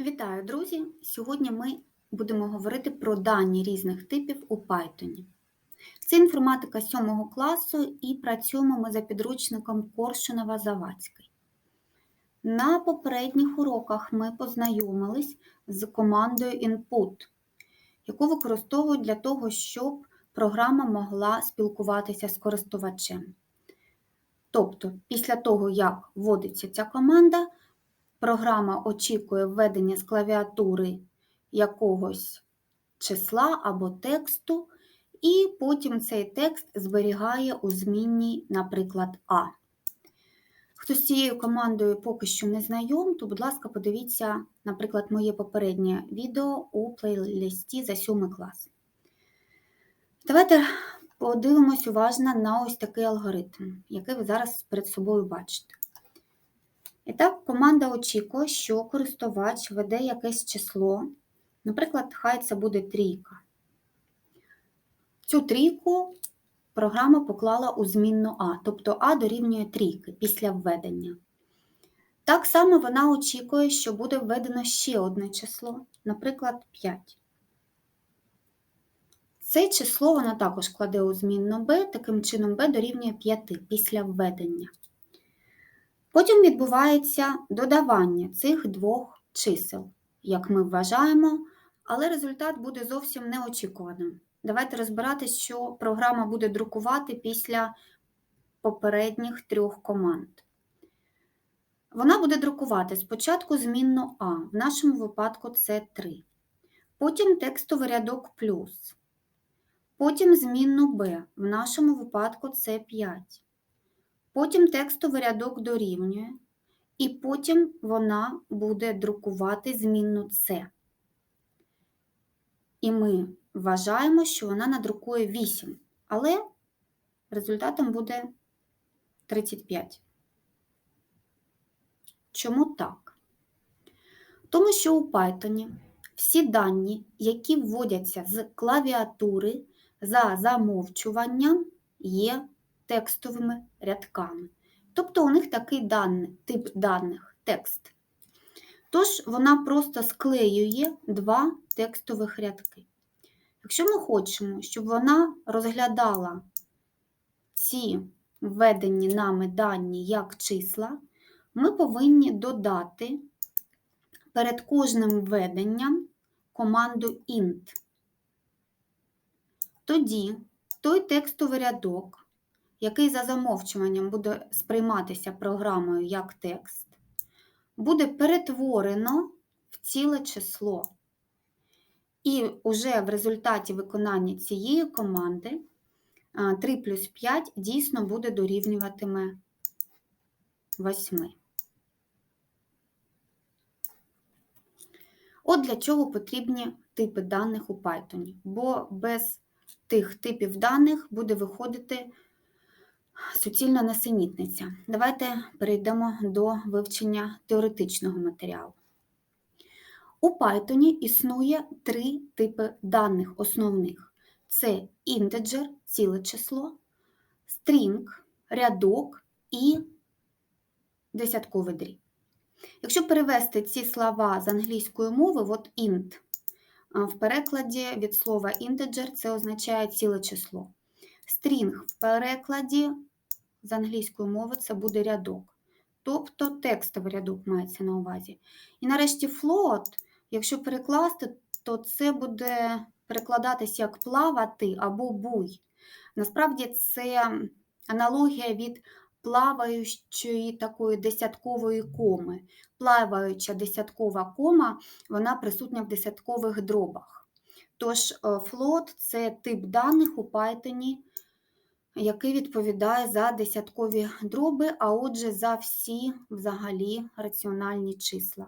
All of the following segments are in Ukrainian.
Вітаю, друзі! Сьогодні ми будемо говорити про дані різних типів у Python. Це інформатика 7 класу і працюємо ми за підручником Коршунова Завадський. На попередніх уроках ми познайомились з командою Input, яку використовують для того, щоб програма могла спілкуватися з користувачем. Тобто, після того, як вводиться ця команда, програма очікує введення з клавіатури якогось числа або тексту, і потім цей текст зберігає у змінній, наприклад, А. Хто з цією командою поки що не знайом, то, будь ласка, подивіться, наприклад, моє попереднє відео у плейлисті за 7 клас. Давайте подивимось уважно на ось такий алгоритм, який ви зараз перед собою бачите. І так, команда очікує, що користувач веде якесь число. Наприклад, хай це буде трійка. Цю трійку програма поклала у змінну А, тобто А дорівнює трійки після введення. Так само вона очікує, що буде введено ще одне число, наприклад, 5. Це число вона також кладе у змінну b, таким чином b дорівнює 5 після введення. Потім відбувається додавання цих двох чисел, як ми вважаємо, але результат буде зовсім неочікуваним. Давайте розбиратись, що програма буде друкувати після попередніх трьох команд. Вона буде друкувати спочатку змінну А, в нашому випадку це 3. Потім текстовий рядок плюс. Потім змінну Б, в нашому випадку це 5. Потім текстовий рядок дорівнює, і потім вона буде друкувати змінну С. І ми вважаємо, що вона надрукує 8, але результатом буде 35. Чому так? Тому що у Python всі дані, які вводяться з клавіатури за замовчуванням, є текстовими рядками. Тобто у них такий даний, тип даних текст. Тож вона просто склеює два текстових рядки. Якщо ми хочемо, щоб вона розглядала ці введені нами дані як числа, ми повинні додати перед кожним введенням команду int. Тоді той текстовий рядок, який за замовчуванням буде сприйматися програмою як текст, буде перетворено в ціле число. І вже в результаті виконання цієї команди 3 плюс 5 дійсно буде дорівнюватиме 8. От для чого потрібні типи даних у Python, бо без тих типів даних буде виходити суцільна несенітниця. Давайте перейдемо до вивчення теоретичного матеріалу. У Python існує три типи даних основних: це інтеджер, ціле число, стрінг, рядок і десятковий дріб. Якщо перевести ці слова з англійської мови, от int в перекладі від слова integer це означає ціле число. Стрінг в перекладі з англійської мови це буде рядок. Тобто текстовий рядок мається на увазі. І нарешті float, якщо перекласти, то це буде перекладатися як плавати або буй. Насправді це аналогія від плаваючої такої десяткової коми. Плаваюча десяткова кома, вона присутня в десяткових дробах. Тож float – це тип даних у Python, який відповідає за десяткові дроби, а отже, за всі взагалі раціональні числа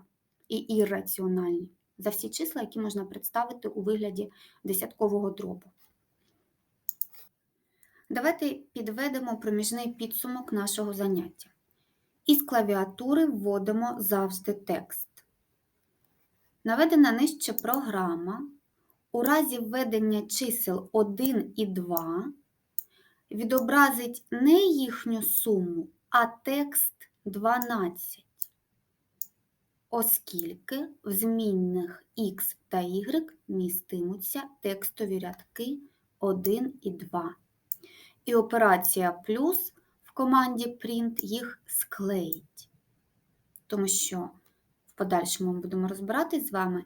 і ірраціональні, за всі числа, які можна представити у вигляді десяткового дробу. Давайте підведемо проміжний підсумок нашого заняття. Із клавіатури вводимо завжди текст. Наведена нижче програма. У разі введення чисел 1 і 2 відобразить не їхню суму, а текст 12. оскільки в змінних x та y містимуться текстові рядки 1 і 2. І операція плюс в команді print їх склеїть. Тому що в подальшому ми будемо розбиратись з вами.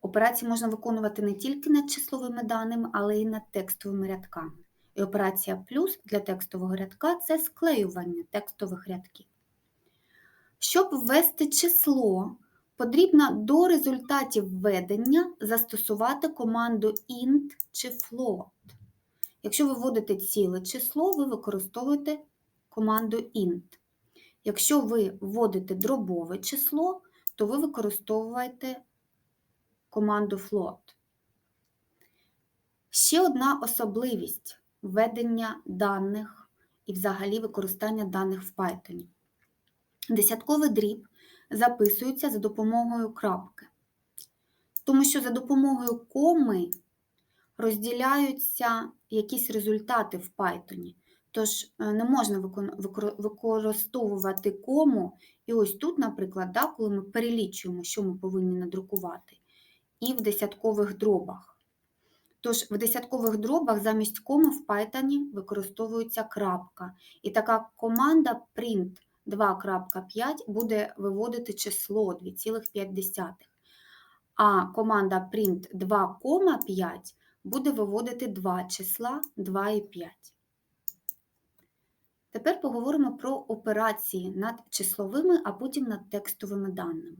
Операції можна виконувати не тільки над числовими даними, але й над текстовими рядками. І операція плюс для текстового рядка це склеювання текстових рядків. Щоб ввести число, потрібно до результатів введення застосувати команду int чи float. Якщо ви вводите ціле число, ви використовуєте команду int. Якщо ви вводите дробове число, то ви використовуєте команду float. Ще одна особливість введення даних і взагалі використання даних в Python. Десятковий дріб записується за допомогою крапки, тому що за допомогою коми розділяються якісь результати в Python. Тож е, не можна використовувати кому. І ось тут, наприклад, да, коли ми перелічуємо, що ми повинні надрукувати, і в десяткових дробах. Тож в десяткових дробах замість коми в Python використовується крапка. І така команда print 2.5 буде виводити число 2,5. А команда print 2,5 буде виводити два числа 2,5. Тепер поговоримо про операції над числовими, а потім над текстовими даними.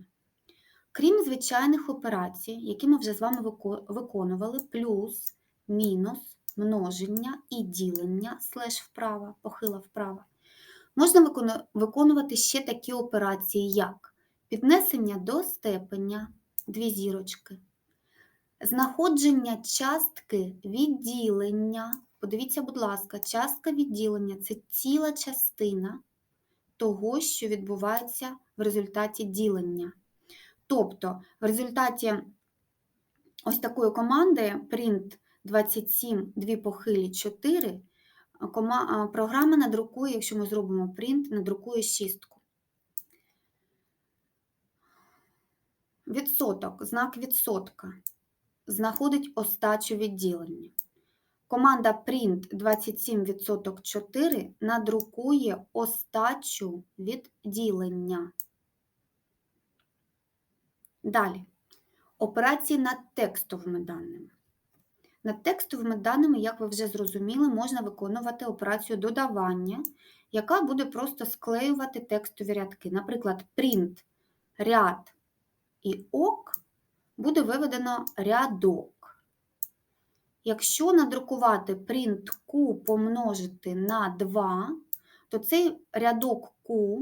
Крім звичайних операцій, які ми вже з вами виконували, плюс, мінус, множення і ділення, слеш вправа, похила вправа, можна виконувати ще такі операції, як піднесення до степеня, дві зірочки, знаходження частки відділення. Подивіться, будь ласка, частка відділення це ціла частина того, що відбувається в результаті ділення. Тобто, в результаті ось такої команди print 27, 2 похилі 4, програма надрукує, якщо ми зробимо print, надрукує шістку. Відсоток, знак відсотка знаходить остачу відділення. Команда print 27% надрукує остачу відділення. Далі. Операції над текстовими даними. Над текстовими даними, як ви вже зрозуміли, можна виконувати операцію додавання, яка буде просто склеювати текстові рядки. Наприклад, print ряд і ок буде виведено рядок. Якщо надрукувати print Q помножити на 2, то цей рядок Q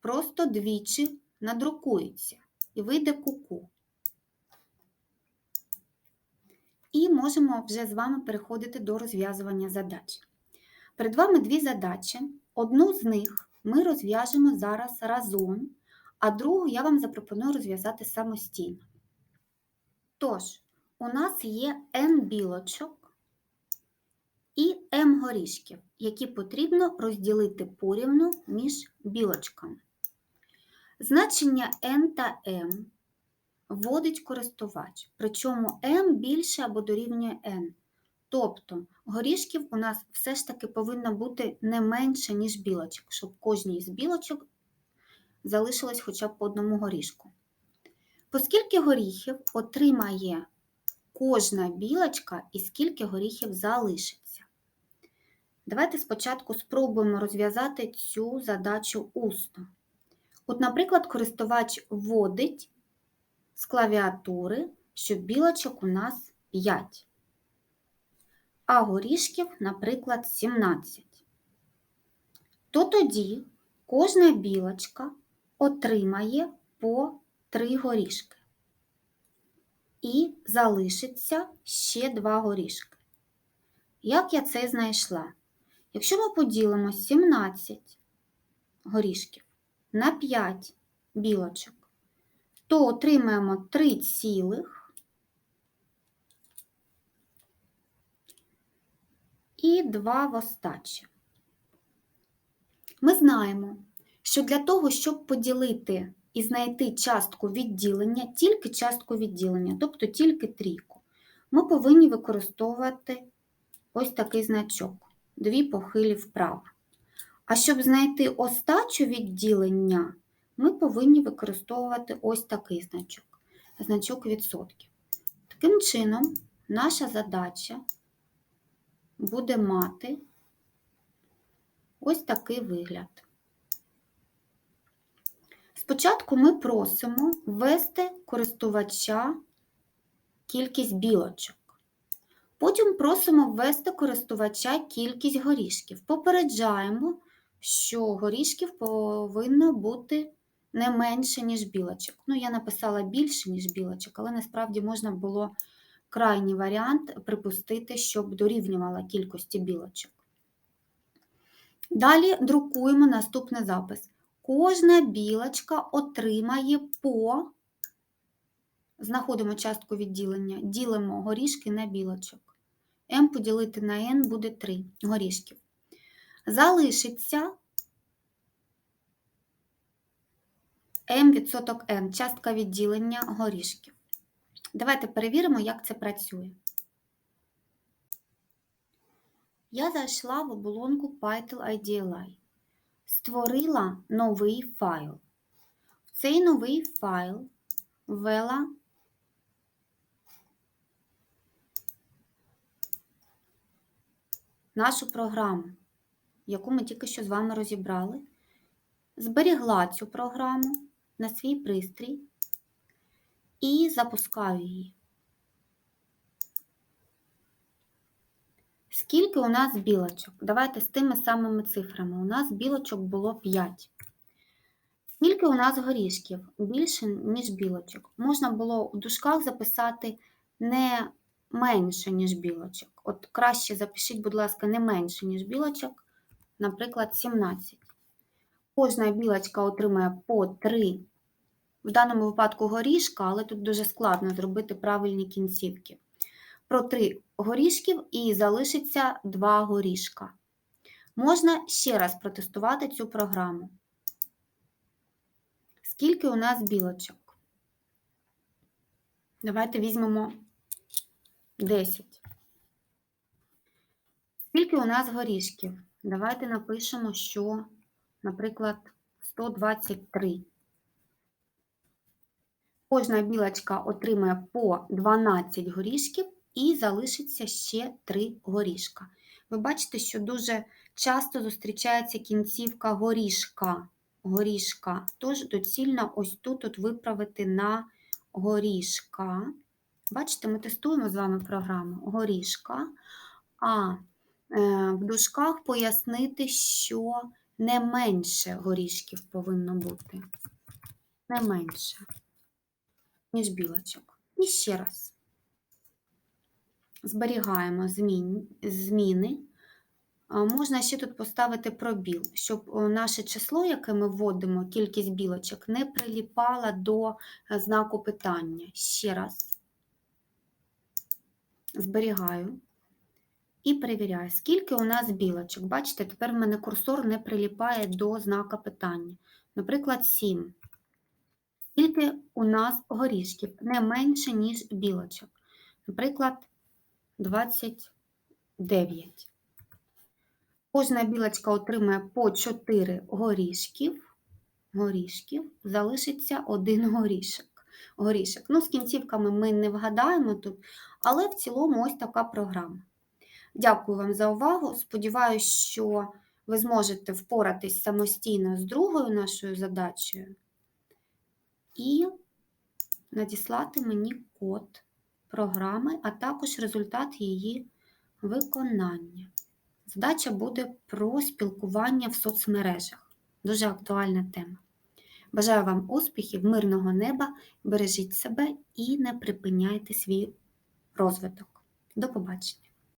просто двічі надрукується і вийде куку. І можемо вже з вами переходити до розв'язування задач. Перед вами дві задачі. Одну з них ми розв'яжемо зараз разом, а другу я вам запропоную розв'язати самостійно. Тож, у нас є N білочок і М горішків, які потрібно розділити порівну між білочками. Значення n та m вводить користувач, причому m більше або дорівнює n. Тобто горішків у нас все ж таки повинно бути не менше, ніж білочок, щоб кожній з білочок залишилось хоча б по одному горішку. Оскільки горіхів отримає кожна білочка і скільки горіхів залишиться. Давайте спочатку спробуємо розв'язати цю задачу усно. От, наприклад, користувач вводить з клавіатури, що білочок у нас 5, а горішків, наприклад, 17. То тоді кожна білочка отримає по 3 горішки. І залишиться ще 2 горішки. Як я це знайшла? Якщо ми поділимо 17 горішків на 5 білочок, то отримаємо 3 цілих. І 2 в Ми знаємо, що для того, щоб поділити і знайти частку відділення, тільки частку відділення, тобто тільки трійку, ми повинні використовувати ось такий значок, дві похилі вправо. А щоб знайти остачу відділення, ми повинні використовувати ось такий значок, значок відсотків. Таким чином, наша задача буде мати ось такий вигляд. Спочатку ми просимо ввести користувача кількість білочок. Потім просимо ввести користувача кількість горішків. Попереджаємо, що горішків повинно бути не менше, ніж білочок. Ну, я написала більше, ніж білочок, але насправді можна було крайній варіант припустити, щоб дорівнювала кількості білочок. Далі друкуємо наступний запис. Кожна білочка отримає по, знаходимо частку відділення, ділимо горішки на білочок. М поділити на N буде 3 горішків. Залишиться М відсоток N, частка відділення горішків. Давайте перевіримо, як це працює. Я зайшла в оболонку Python IDLI. Створила новий файл. В цей новий файл ввела нашу програму, яку ми тільки що з вами розібрали. Зберігла цю програму на свій пристрій і запускаю її. Скільки у нас білочок? Давайте з тими самими цифрами. У нас білочок було 5. Скільки у нас горішків? Більше, ніж білочок. Можна було у дужках записати не менше, ніж білочок. От краще запишіть, будь ласка, не менше, ніж білочок, наприклад, 17. Кожна білочка отримає по 3, в даному випадку горішка, але тут дуже складно зробити правильні кінцівки. Про 3 горішків і залишиться 2 горішка. Можна ще раз протестувати цю програму. Скільки у нас білочок? Давайте візьмемо 10. Скільки у нас горішків? Давайте напишемо, що, наприклад, 123. Кожна білочка отримає по 12 горішків і залишиться ще 3 горішка. Ви бачите, що дуже часто зустрічається кінцівка горішка. горішка. Тож доцільно ось тут от виправити на горішка. Бачите, ми тестуємо з вами програму горішка, а в дужках пояснити, що не менше горішків повинно бути. Не менше, ніж білочок. І ще раз зберігаємо змін, зміни. Можна ще тут поставити пробіл, щоб наше число, яке ми вводимо, кількість білочок, не приліпала до знаку питання. Ще раз зберігаю і перевіряю, скільки у нас білочок. Бачите, тепер в мене курсор не приліпає до знака питання. Наприклад, 7. Скільки у нас горішків не менше, ніж білочок. Наприклад, 29. Кожна білочка отримає по 4 горішків, горішків, залишиться один горішок. горішок. Ну, з кінцівками ми не вгадаємо тут, але в цілому ось така програма. Дякую вам за увагу. Сподіваюсь, що ви зможете впоратись самостійно з другою нашою задачею і надіслати мені код програми, а також результат її виконання. Задача буде про спілкування в соцмережах. Дуже актуальна тема. Бажаю вам успіхів, мирного неба, бережіть себе і не припиняйте свій розвиток. До побачення!